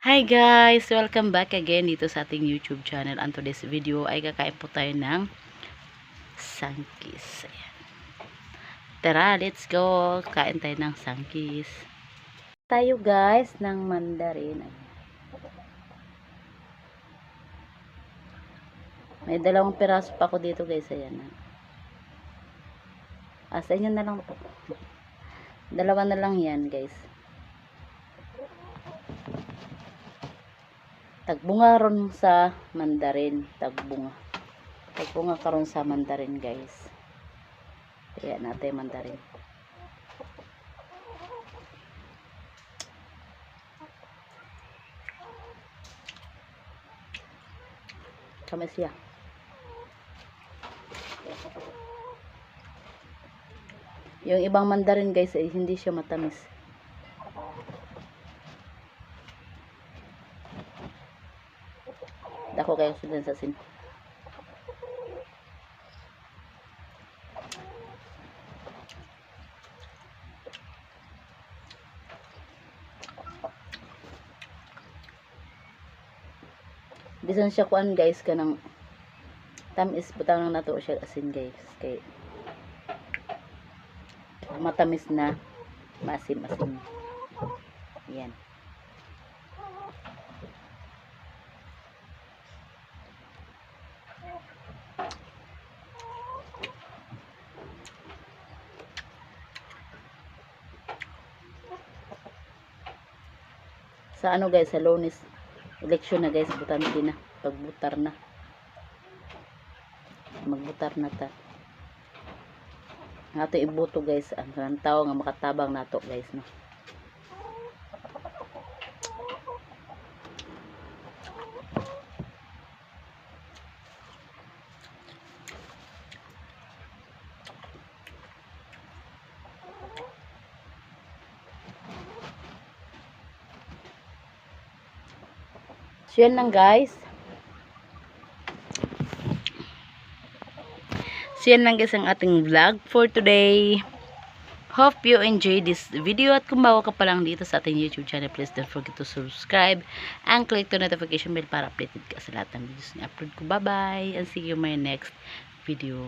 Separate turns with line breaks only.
Hi guys! Welcome back again dito sa ating YouTube channel. And today's video ay kakain po tayo ng sangkis. Tara, let's go! Kain tayo ng sangkis. Tayo guys ng mandarin. May dalawang piraso pa ako dito guys. Ayan. Ah, sa inyo na lang. Dalawa na lang yan guys. Tagbunga ron sa mandarin. Tagbunga. Tagbunga karon sa mandarin guys. Kaya natin mandarin. Kami siya. Yung ibang mandarin guys ay hindi siya matamis Dako kayo sudan sa sin. Bisan siya kuan guys kanang tamis butang na nato siya asin guys kay matamis na masim asin. Yan. Sa ano guys sa lunes election na guys butante na. Pagbutar na. Magbutar na ta. Nga to ibuto guys ang tao nga makatabang nato guys no So, yan lang guys. So, yan lang guys ang ating vlog for today. Hope you enjoy this video at kung bago ka pa lang dito sa ating YouTube channel, please don't forget to subscribe and click the notification bell para updated ka sa lahat ng videos na upload ko. Bye-bye and see you in my next video.